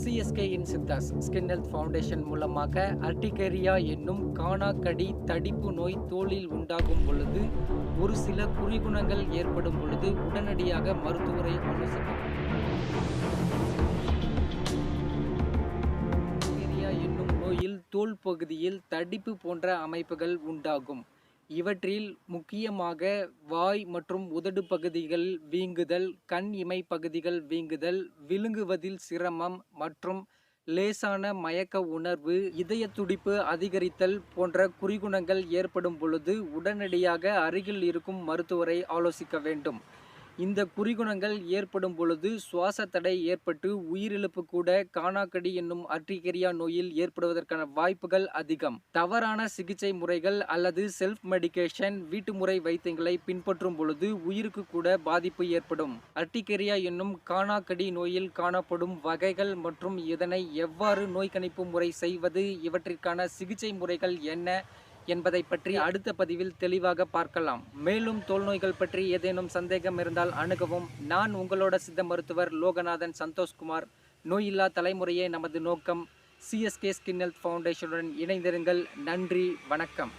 CSK இன் Chithas skin health foundation மூலமாக urticaria என்னும் காணாக்கடி தடிப்பு நோய் தோலில் உண்டாகும் பொழுது ஒரு சில குறிகுணங்கள் ஏற்படும் பொழுது உடனடியாக மருத்துவரை ஆலோசிக்கப்படும் என்னும் நோயில் தோல் பகுதியில் தடிப்பு போன்ற அமைப்புகள் உண்டாகும். இவற்றில் முக்கியமாக வாய் மற்றும் உதடு பகுதிகள் வீங்குதல் கண் இமை பகுதிகள் வீங்குதல் விழுங்குவதில் சிரமம் மற்றும் லேசான மயக்க உணர்வு இதய துடிப்பு அதிகரித்தல் போன்ற குறிகுணங்கள் ஏற்படும் பொழுது உடனடியாக அருகில் இருக்கும் மருத்துவரை ஆலோசிக்க வேண்டும். இந்த குறிகுணங்கள் ஏற்படும் பொழுது சுவாச தடை ஏற்பட்டு உயிரிழப்பு கூட காணாக்கடி என்னும் அர்டிகேரியா நோயில் ஏற்படுவதற்கான வாய்ப்புகள் அதிகம். தவறான சிகிச்சை முறைகள் அல்லது செல்ஃப் மெடிகேஷன் வீட்டு முறை வைத்தியங்களை பின்பற்றும் பொழுது உயிருக்கு கூட பாதிப்பு ஏற்படும். அர்டிகேரியா என்னும் காணாக்கடி நோயில் காணப்படும் வகைகள் மற்றும் இதனை எவ்வாறு நோய் கணிப்பு முறை செய்வது இவற்றிற்கான சிகிச்சை முறைகள் என்ன என்பதை பற்றி அடுத்த பதிவில் தெளிவாக பார்க்கலாம். மேலும் தோல் நோய்கள் பற்றி ஏதேனும் சந்தேகம் இருந்தால் அணுகவும். நான் உங்களோட சித்த மருத்துவர் லோகநாதன் சந்தோஷ்குமார். நோயில்லா தலைமுறையே நமது நோக்கம். சிஎஸ்கே ஸ்கின் ஹெல்த் ஃபவுண்டேஷனுடன் இணைந்திருங்கள். நன்றி வணக்கம்.